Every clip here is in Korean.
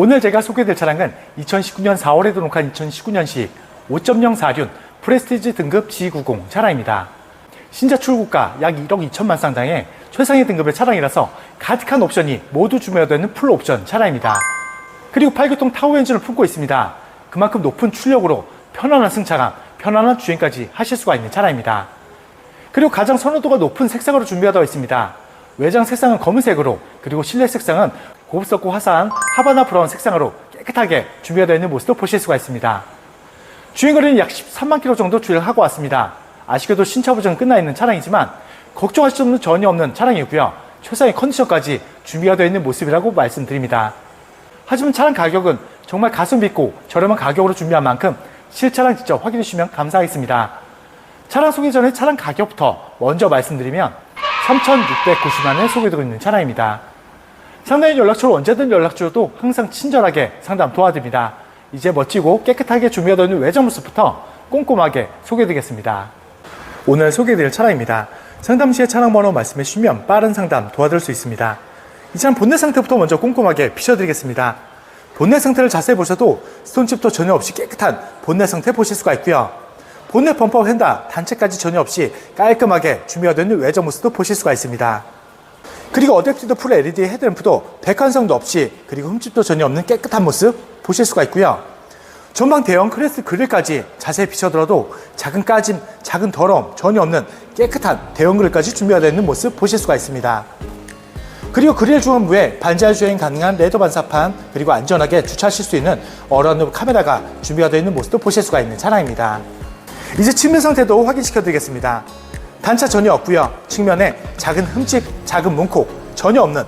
오늘 제가 소개해드릴 차량은 2019년 4월에 등록한 2019년식 5.0 4륜 프레스티지 등급 G90 차량입니다. 신차 출고가 약 1억 2천만 상당의 최상위 등급의 차량이라서 가득한 옵션이 모두 준비되는 풀 옵션 차량입니다. 그리고 8교통 타워 엔진을 품고 있습니다. 그만큼 높은 출력으로 편안한 승차감, 편안한 주행까지 하실 수가 있는 차량입니다. 그리고 가장 선호도가 높은 색상으로 준비되어 있습니다. 외장 색상은 검은색으로 그리고 실내 색상은 고급스럽고 화사한 하바나 브라운 색상으로 깨끗하게 준비되어 있는 모습도 보실 수가 있습니다. 주행 거리는 약 13만 킬로 정도 주행하고 왔습니다. 아쉽게도 신차 보증은 끝나 있는 차량이지만 걱정하실 점은 전혀 없는 차량이고요. 최상의 컨디션까지 준비가 되어 있는 모습이라고 말씀드립니다. 하지만 차량 가격은 정말 가슴 빗고 저렴한 가격으로 준비한 만큼 실차량 직접 확인해 주시면 감사하겠습니다. 차량 소개 전에 차량 가격부터 먼저 말씀드리면 3,690만 원에 소개되고 있는 차량입니다. 상담인 연락처로 언제든 연락 주셔도 항상 친절하게 상담 도와드립니다. 이제 멋지고 깨끗하게 준비되어 있는 외장 모습부터 꼼꼼하게 소개해드리겠습니다. 오늘 소개해드릴 차량입니다. 상담 시에 차량 번호 말씀해 주시면 빠른 상담 도와드릴 수 있습니다. 이 차량 본넷 상태부터 먼저 꼼꼼하게 비춰드리겠습니다. 본넷 상태를 자세히 보셔도 스톤칩도 전혀 없이 깨끗한 본넷 상태 보실 수가 있고요. 본넷 범퍼 휀다 단체까지 전혀 없이 깔끔하게 준비가 되는 외장 모습도 보실 수가 있습니다. 그리고 어댑티드 풀 LED 헤드램프도 백환성도 없이 그리고 흠집도 전혀 없는 깨끗한 모습 보실 수가 있고요. 전방 대형 크레스 그릴까지 자세히 비춰들어도 작은 까짐, 작은 더러움 전혀 없는 깨끗한 대형 그릴까지 준비가 되어 있는 모습 보실 수가 있습니다. 그리고 그릴 중원부에 반자율 주행 가능한 레더 반사판 그리고 안전하게 주차하실 수 있는 어라운드 카메라가 준비가 되어 있는 모습도 보실 수가 있는 차량입니다. 이제 측면 상태도 확인시켜 드리겠습니다. 단차 전혀 없고요. 측면에 작은 흠집, 작은 문콕 전혀 없는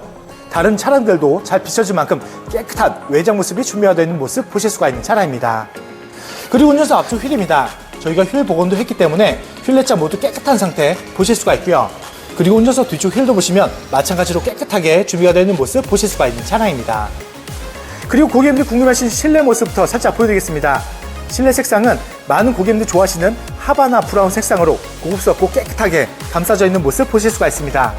다른 차량들도 잘 비춰질 만큼 깨끗한 외장 모습이 준비가 되어 있는 모습 보실 수가 있는 차량입니다. 그리고 운전석 앞쪽 휠입니다. 저희가 휠 복원도 했기 때문에 휠렛자 모두 깨끗한 상태 보실 수가 있고요. 그리고 운전석 뒤쪽 휠도 보시면 마찬가지로 깨끗하게 준비가 되어 있는 모습 보실 수가 있는 차량입니다. 그리고 고객님들 궁금하신 실내 모습부터 살짝 보여드리겠습니다. 실내 색상은 많은 고객님들 좋아하시는 하바나 브라운 색상으로 고급스럽고 깨끗하게 감싸져 있는 모습 보실 수가 있습니다.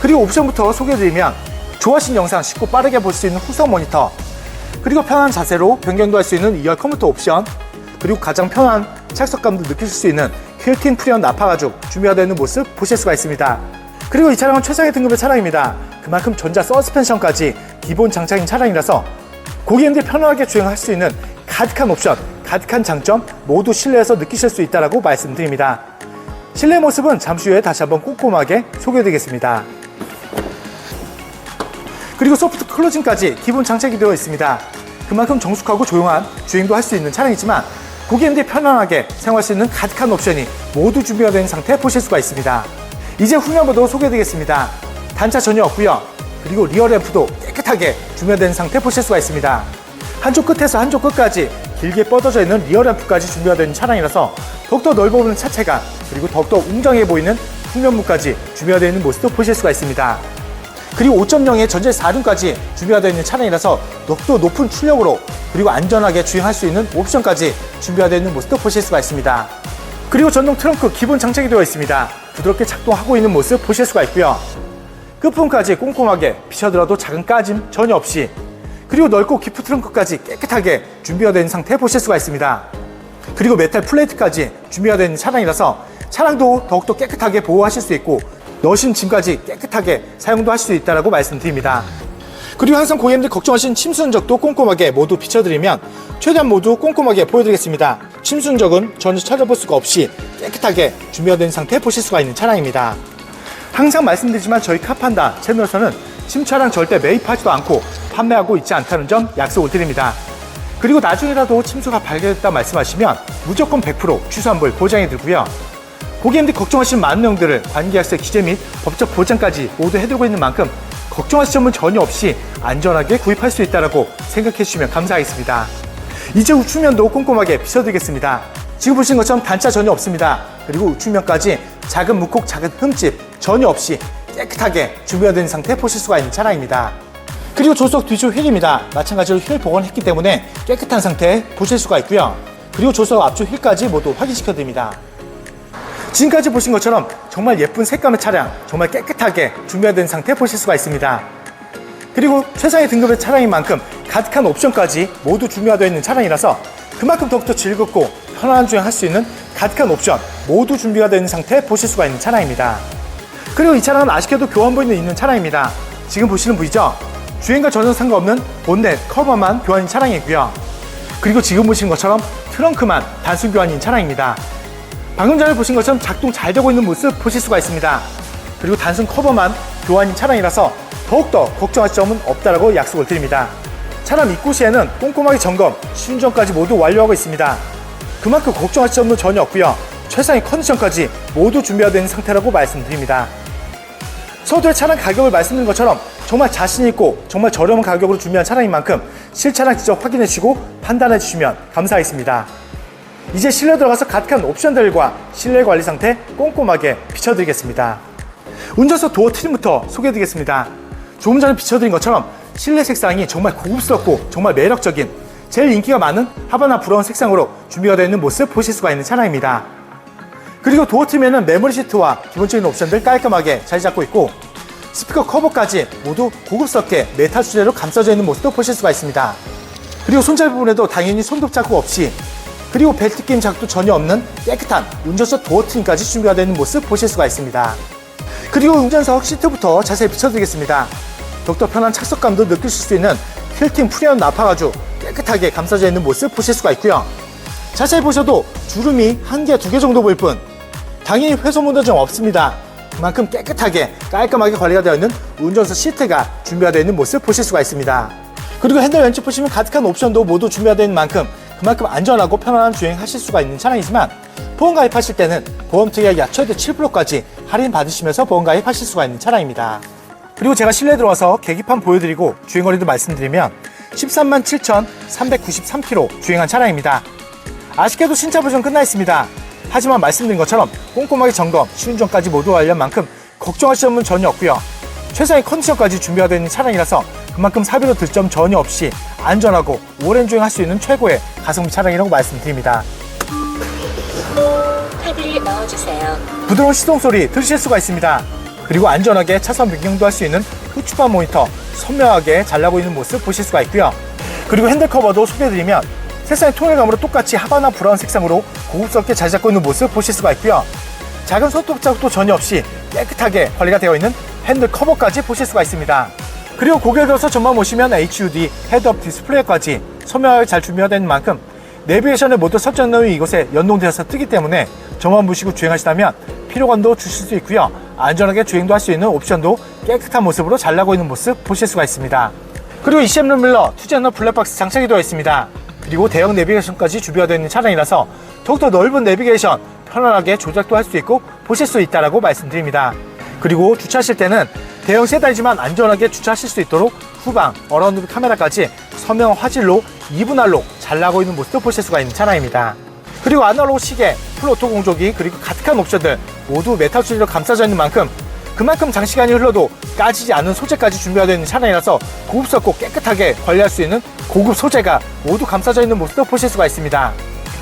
그리고 옵션부터 소개해드리면 좋아하시는 영상 쉽고 빠르게 볼 수 있는 후성 모니터 그리고 편한 자세로 변경도 할 수 있는 2열 컴퓨터 옵션 그리고 가장 편한 착석감도 느끼실 수 있는 퀼틴 프리온 나파 가죽 준비가 되어 있는 모습 보실 수가 있습니다. 그리고 이 차량은 최상의 등급의 차량입니다. 그만큼 전자 서스펜션까지 기본 장착인 차량이라서 고객님들 편안하게 주행할 수 있는 가득한 옵션, 가득한 장점 모두 실내에서 느끼실 수 있다고 말씀드립니다. 실내 모습은 잠시 후에 다시 한번 꼼꼼하게 소개해드리겠습니다. 그리고 소프트 클로징까지 기본 장착이 되어 있습니다. 그만큼 정숙하고 조용한 주행도 할 수 있는 차량이지만 고객님들이 편안하게 사용할 수 있는 가득한 옵션이 모두 준비가 된 상태 보실 수가 있습니다. 이제 후면부도 소개해드리겠습니다. 단차 전혀 없고요. 그리고 리어 램프도 깨끗하게 준비된 상태 보실 수가 있습니다. 한쪽 끝에서 한쪽 끝까지 길게 뻗어져 있는 리어 램프까지 준비가 된 차량이라서 더욱더 넓어 보이는 차체감 그리고 더욱더 웅장해 보이는 후면부까지 준비가 되어 있는 모습도 보실 수가 있습니다. 그리고 5.0의 전제 4륜까지 준비가 되어 있는 차량이라서 높도 높은 출력으로 그리고 안전하게 주행할 수 있는 옵션까지 준비가 되어 있는 모습도 보실 수가 있습니다. 그리고 전동 트렁크 기본 장착이 되어 있습니다. 부드럽게 작동하고 있는 모습 보실 수가 있고요. 끝부분까지 꼼꼼하게 비쳐들어도 작은 까짐 전혀 없이 그리고 넓고 깊은 트렁크까지 깨끗하게 준비가 된 상태 보실 수가 있습니다. 그리고 메탈 플레이트까지 준비가 된 차량이라서 차량도 더욱더 깨끗하게 보호하실 수 있고 넣으신 짐까지 깨끗하게 사용도 할 수 있다고 말씀드립니다. 그리고 항상 고객님들 걱정하신 침수 흔적도 꼼꼼하게 모두 비춰드리면 최대한 모두 꼼꼼하게 보여드리겠습니다. 침수 흔적은 전혀 찾아볼 수가 없이 깨끗하게 준비가 된 상태 보실 수가 있는 차량입니다. 항상 말씀드리지만 저희 카판다 채널에서는 침차량 절대 매입하지도 않고 판매하고 있지 않다는 점 약속을 드립니다. 그리고 나중에라도 침수가 발견됐다 말씀하시면 무조건 100% 취소환불 보장해 드리고요. 고객님들 걱정하시는 많은 내용들을 관계약서 기재 및 법적 보장까지 모두 해드리고 있는 만큼 걱정하실 점은 전혀 없이 안전하게 구입할 수 있다고 생각해 주시면 감사하겠습니다. 이제 우측면도 꼼꼼하게 비춰드리겠습니다. 지금 보신 것처럼 단차 전혀 없습니다. 그리고 우측면까지 작은 묵곡, 작은 흠집 전혀 없이 깨끗하게 준비가 된 상태 보실 수가 있는 차량입니다. 그리고 조수석 뒤쪽 휠입니다. 마찬가지로 휠 복원했기 때문에 깨끗한 상태 보실 수가 있고요. 그리고 조수석 앞쪽 휠까지 모두 확인시켜 드립니다. 지금까지 보신 것처럼 정말 예쁜 색감의 차량, 정말 깨끗하게 준비가 된 상태 보실 수가 있습니다. 그리고 최상의 등급의 차량인 만큼 가득한 옵션까지 모두 준비가 되어 있는 차량이라서 그만큼 더욱더 즐겁고 편안한 주행할 수 있는 가득한 옵션 모두 준비가 되어 있는 상태 보실 수가 있는 차량입니다. 그리고 이 차량은 아쉽게도 교환보이는 있는 차량입니다. 지금 보시는 부위죠? 주행과 전혀 상관없는 본넷, 커버만 교환인 차량이고요. 그리고 지금 보신 것처럼 트렁크만 단순 교환인 차량입니다. 방금 전에 보신 것처럼 작동 잘 되고 있는 모습 보실 수가 있습니다. 그리고 단순 커버만 교환인 차량이라서 더욱더 걱정하실 점은 없다라고 약속을 드립니다. 차량 입고 시에는 꼼꼼하게 점검, 시운전까지 모두 완료하고 있습니다. 그만큼 걱정하실 점은 전혀 없고요. 최상의 컨디션까지 모두 준비가 된 상태라고 말씀드립니다. 서두에 차량 가격을 말씀드린 것처럼 정말 자신 있고 정말 저렴한 가격으로 준비한 차량인 만큼 실차량 직접 확인해 주시고 판단해 주시면 감사하겠습니다. 이제 실내 들어가서 가득한 옵션들과 실내 관리 상태 꼼꼼하게 비춰드리겠습니다. 운전석 도어 트림부터 소개해드리겠습니다. 조금 전에 비춰드린 것처럼 실내 색상이 정말 고급스럽고 정말 매력적인 제일 인기가 많은 하바나 브라운 색상으로 준비가 되어 있는 모습 보실 수가 있는 차량입니다. 그리고 도어 트림에는 메모리 시트와 기본적인 옵션들 깔끔하게 자리 잡고 있고 스피커 커버까지 모두 고급스럽게 메탈 수제로 감싸져 있는 모습도 보실 수가 있습니다. 그리고 손잡이 부분에도 당연히 손톱 자국 없이 그리고 벨트 끼임 자국도 전혀 없는 깨끗한 운전석 도어 트림까지 준비가 되는 모습 보실 수가 있습니다. 그리고 운전석 시트부터 자세히 비춰드리겠습니다. 더욱더 편한 착석감도 느끼실 수 있는 힐팅 프리온 나파가죽 깨끗하게 감싸져 있는 모습 보실 수가 있고요. 자세히 보셔도 주름이 한 개, 두 개 정도 보일 뿐 당연히 훼손 문제점 없습니다. 그만큼 깨끗하게 깔끔하게 관리가 되어 있는 운전석 시트가 준비가 되어 있는 모습 보실 수가 있습니다. 그리고 핸들 왼쪽 보시면 가득한 옵션도 모두 준비가 되어 있는 만큼 그만큼 안전하고 편안한 주행하실 수가 있는 차량이지만 보험 가입하실 때는 보험 특약 약 최대 7%까지 할인 받으시면서 보험 가입하실 수가 있는 차량입니다. 그리고 제가 실내 들어와서 계기판 보여드리고 주행거리도 말씀드리면 13만 7,393km 주행한 차량입니다. 아쉽게도 신차 보정 끝나 있습니다. 하지만 말씀드린 것처럼 꼼꼼하게 점검, 시운전까지 모두 완료한 만큼 걱정하실 점은 전혀 없고요. 최상의 컨디션까지 준비가 되어 있는 차량이라서 그만큼 사비로 들 점 전혀 없이 안전하고 오랜 주행할 수 있는 최고의 가성비 차량이라고 말씀드립니다. 카드를 넣어주세요. 부드러운 시동 소리 들으실 수가 있습니다. 그리고 안전하게 차선 변경도 할 수 있는 후추판 모니터 선명하게 잘 나고 있는 모습 보실 수가 있고요. 그리고 핸들 커버도 소개해드리면 세상의 통일감으로 똑같이 하바나 브라운 색상으로 고급스럽게 잘 잡고 있는 모습 보실 수가 있고요. 작은 손톱 자국도 전혀 없이 깨끗하게 관리가 되어 있는 핸들 커버까지 보실 수가 있습니다. 그리고 고개를 들어서 전만 보시면 HUD 헤드업 디스플레이까지 선명하게 잘 준비가 된 만큼 내비게이션을 모두 설정 넣은 이곳에 연동되어서 뜨기 때문에 저만 보시고 주행하시다면 피로감도 주실 수 있고요. 안전하게 주행도 할 수 있는 옵션도 깨끗한 모습으로 잘 나고 있는 모습 보실 수가 있습니다. 그리고 ECM 룸밀러 투제너 블랙박스 장착이 되어 있습니다. 그리고 대형 내비게이션까지 준비가 있는 차량이라서 더욱더 넓은 내비게이션 편안하게 조작도 할 수 있고 보실 수 있다라고 말씀드립니다. 그리고 주차하실 때는 대형 세단이지만 안전하게 주차하실 수 있도록 후방 어라운드 카메라까지 선명 화질로 2분할로 잘 나고 있는 모습도 보실 수가 있는 차량입니다. 그리고 아날로그 시계, 플로토 공조기 그리고 가득한 옵션들 모두 메탈 줄로 감싸져 있는 만큼 그만큼 장시간이 흘러도 까지지 않은 소재까지 준비가 되어 있는 차량이라서 고급스럽고 깨끗하게 관리할 수 있는 고급 소재가 모두 감싸져 있는 모습도 보실 수가 있습니다.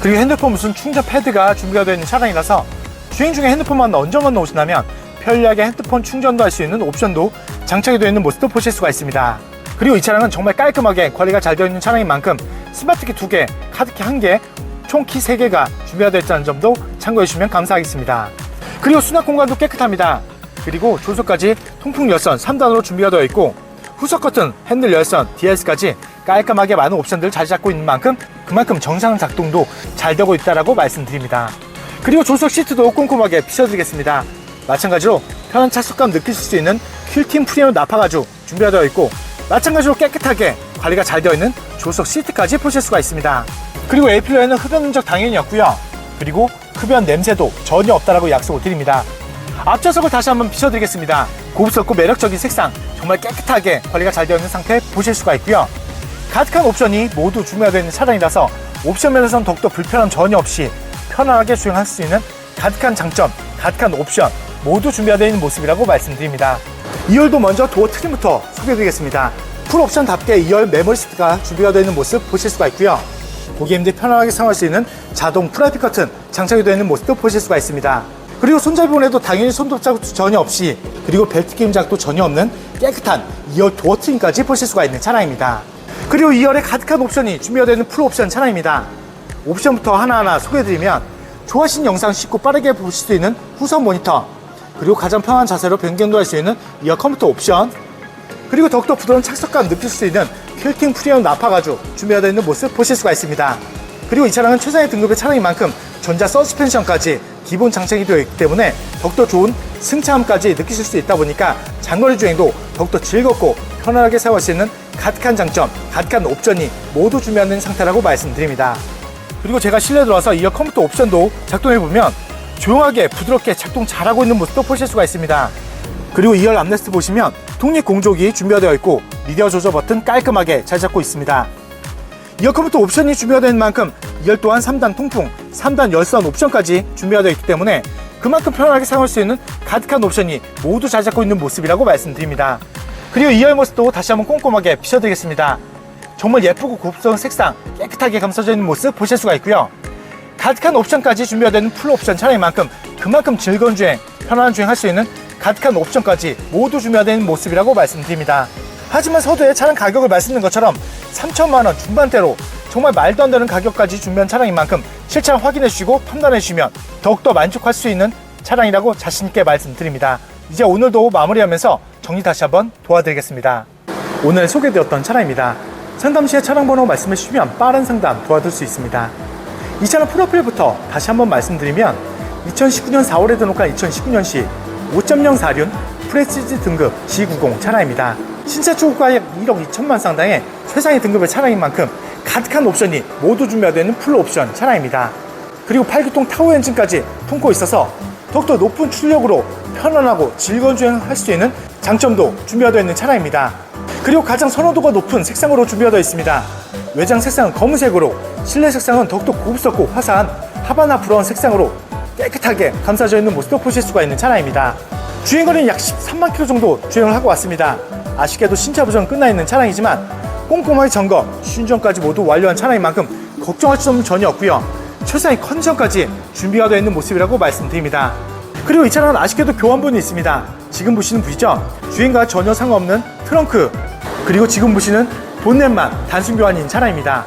그리고 핸드폰 무슨 충전 패드가 준비가 되어 있는 차량이라서 주행 중에 핸드폰만 얹어만 놓으신다면 편리하게 핸드폰 충전도 할 수 있는 옵션도 장착이 되어 있는 모습도 보실 수가 있습니다. 그리고 이 차량은 정말 깔끔하게 관리가 잘 되어 있는 차량인 만큼 스마트키 2개, 카드키 1개, 총키 3개가 준비가 되어 있다는 점도 참고해 주시면 감사하겠습니다. 그리고 수납 공간도 깨끗합니다. 그리고 조수까지 통풍 열선 3단으로 준비가 되어 있고 후석 커튼, 핸들 열선, DS까지 깔끔하게 많은 옵션들을 잘 잡고 있는 만큼 그만큼 정상 작동도 잘 되고 있다라고 말씀드립니다. 그리고 조석 시트도 꼼꼼하게 비춰드리겠습니다. 마찬가지로 편한 착석감 느끼실 수 있는 퀼팅 프리미엄 나파 가죽 준비가 되어 있고 마찬가지로 깨끗하게 관리가 잘 되어 있는 조석 시트까지 보실 수가 있습니다. 그리고 A필러에는 흡연 흔적 당연히 없고요. 그리고 흡연 냄새도 전혀 없다라고 약속을 드립니다. 앞좌석을 다시 한번 비춰드리겠습니다. 고급스럽고 매력적인 색상, 정말 깨끗하게 관리가 잘 되어 있는 상태 보실 수가 있고요. 가득한 옵션이 모두 준비가 되어 있는 차량이라서 옵션 면에서는 더욱더 불편함 전혀 없이 편안하게 주행할 수 있는 가득한 장점, 가득한 옵션 모두 준비가 되어 있는 모습이라고 말씀드립니다. 2열도 먼저 도어 트림부터 소개해드리겠습니다. 풀 옵션답게 2열 메모리 시트가 준비가 되어 있는 모습 보실 수가 있고요. 고객님들이 편안하게 사용할 수 있는 자동 프라이빗 커튼 장착이 되어 있는 모습도 보실 수가 있습니다. 그리고 손잡이 부분에도 당연히 손톱 자국도 전혀 없이 그리고 벨트 끼임 자국도 전혀 없는 깨끗한 2열 도어 트림까지 보실 수가 있는 차량입니다. 그리고 2열에 가득한 옵션이 준비가 되는 풀 옵션 차량입니다. 옵션부터 하나하나 소개해드리면 좋아하시는 영상 쉽고 빠르게 보실 수 있는 후선 모니터 그리고 가장 편한 자세로 변경도 할 수 있는 이어 컴퓨터 옵션 그리고 더욱더 부드러운 착석감 느낄 수 있는 퀼팅 프리미엄 나파 가죽 준비가 되어 있는 모습 보실 수가 있습니다. 그리고 이 차량은 최상의 등급의 차량인 만큼 전자 서스펜션까지 기본 장착이 되어 있기 때문에 더욱더 좋은 승차감까지 느끼실 수 있다 보니까 장거리 주행도 더욱더 즐겁고 편안하게 사용할 수 있는 가득한 장점, 가득한 옵션이 모두 준비하는 상태라고 말씀드립니다. 그리고 제가 실내 들어와서 이어 컴퓨터 옵션도 작동해 보면 조용하게 부드럽게 작동 잘하고 있는 모습도 보실 수가 있습니다. 그리고 2열 암레스트 보시면 독립 공조기 준비가 되어 있고 미디어 조절 버튼 깔끔하게 잘 잡고 있습니다. 이어 컴퓨터 옵션이 준비가 된 만큼 2열 또한 3단 통풍, 3단 열선 옵션까지 준비가 되어 있기 때문에 그만큼 편하게 사용할 수 있는 가득한 옵션이 모두 잘 잡고 있는 모습이라고 말씀드립니다. 그리고 2열 모습도 다시 한번 꼼꼼하게 비춰드리겠습니다. 정말 예쁘고 고급스러운 색상 깨끗하게 감싸져 있는 모습 보실 수가 있고요. 가득한 옵션까지 준비가 되는 풀 옵션 차량인 만큼 그만큼 즐거운 주행, 편안한 주행 할 수 있는 가득한 옵션까지 모두 준비가 되는 모습이라고 말씀드립니다. 하지만 서두에 차량 가격을 말씀드린 것처럼 3천만 원 중반대로 정말 말도 안 되는 가격까지 준비한 차량인 만큼 실차를 확인해 주시고 판단해 주시면 더욱더 만족할 수 있는 차량이라고 자신있게 말씀드립니다. 이제 오늘도 마무리하면서 정리 다시 한번 도와드리겠습니다. 오늘 소개되었던 차량입니다. 상담 시에 차량 번호 말씀해 주시면 빠른 상담 도와드릴 수 있습니다. 이 차량 프로필부터 다시 한번 말씀드리면 2019년 4월에 등록한 2019년식 5.0 4륜 프레시지 등급 G90 차량입니다. 신차 초고가 약 1억 2천만 상당의 최상의 등급의 차량인 만큼 가득한 옵션이 모두 준비가 되는 풀 옵션 차량입니다. 그리고 8기통 타워 엔진까지 품고 있어서 더욱더 높은 출력으로 편안하고 즐거운 주행할 수 있는 장점도 준비가 되어 있는 차량입니다. 그리고 가장 선호도가 높은 색상으로 준비가 되어 있습니다. 외장 색상은 검은색으로, 실내 색상은 더욱더 고급스럽고 화사한 하바나 브라운 색상으로 깨끗하게 감싸져 있는 모습도 보실 수가 있는 차량입니다. 주행거리는 약 13만 킬로 정도 주행을 하고 왔습니다. 아쉽게도 신차 보정 끝나 있는 차량이지만 꼼꼼하게 점검, 신전까지 모두 완료한 차량인 만큼 걱정할 점은 전혀 없고요. 최상의 컨디션까지 준비가 되어 있는 모습이라고 말씀드립니다. 그리고 이 차량은 아쉽게도 교환분이 있습니다. 지금 보시는 부위죠? 주행과 전혀 상관없는 트렁크 그리고 지금 보시는 본넷만 단순 교환인 차량입니다.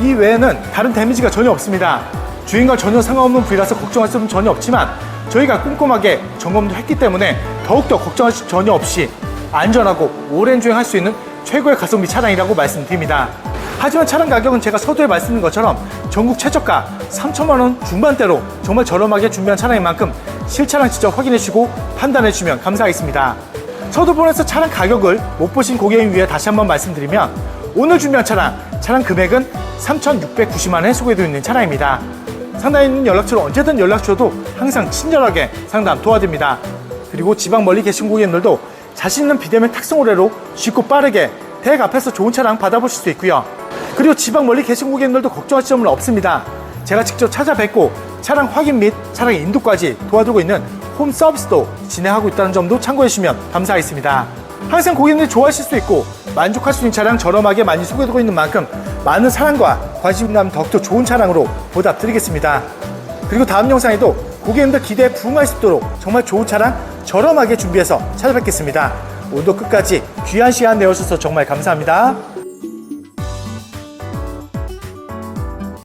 이 외에는 다른 데미지가 전혀 없습니다. 주행과 전혀 상관없는 부위라서 걱정할 점은 전혀 없지만 저희가 꼼꼼하게 점검도 했기 때문에 더욱더 걱정하실 전혀 없이 안전하고 오랜 주행할 수 있는 최고의 가성비 차량이라고 말씀드립니다. 하지만 차량 가격은 제가 서두에 말씀드린 것처럼 전국 최저가 3천만 원 중반대로 정말 저렴하게 준비한 차량인 만큼 실차량 직접 확인해 주시고 판단해 주시면 감사하겠습니다. 서두본에서 차량 가격을 못 보신 고객을 위해 다시 한번 말씀드리면 오늘 준비한 차량, 차량 금액은 3,690만 원에 소개되어 있는 차량입니다. 상단에 있는 연락처로 언제든 연락 주셔도 항상 친절하게 상담 도와드립니다. 그리고 지방 멀리 계신 고객님들도 자신 있는 비대면 탁송 의뢰로 쉽고 빠르게 댁 앞에서 좋은 차량 받아보실 수 있고요. 그리고 지방 멀리 계신 고객님들도 걱정하실 점은 없습니다. 제가 직접 찾아뵙고 차량 확인 및 차량 인도까지 도와주고 있는 홈 서비스도 진행하고 있다는 점도 참고해 주시면 감사하겠습니다. 항상 고객님들이 좋아하실 수 있고 만족할 수 있는 차량 저렴하게 많이 소개되고 있는 만큼 많은 사랑과 관심남 더욱더 좋은 차량으로 보답드리겠습니다. 그리고 다음 영상에도 고객님들 기대에 부응할 수 있도록 정말 좋은 차량 저렴하게 준비해서 찾아뵙겠습니다. 오늘도 끝까지 귀한 시간 내어주셔서 정말 감사합니다.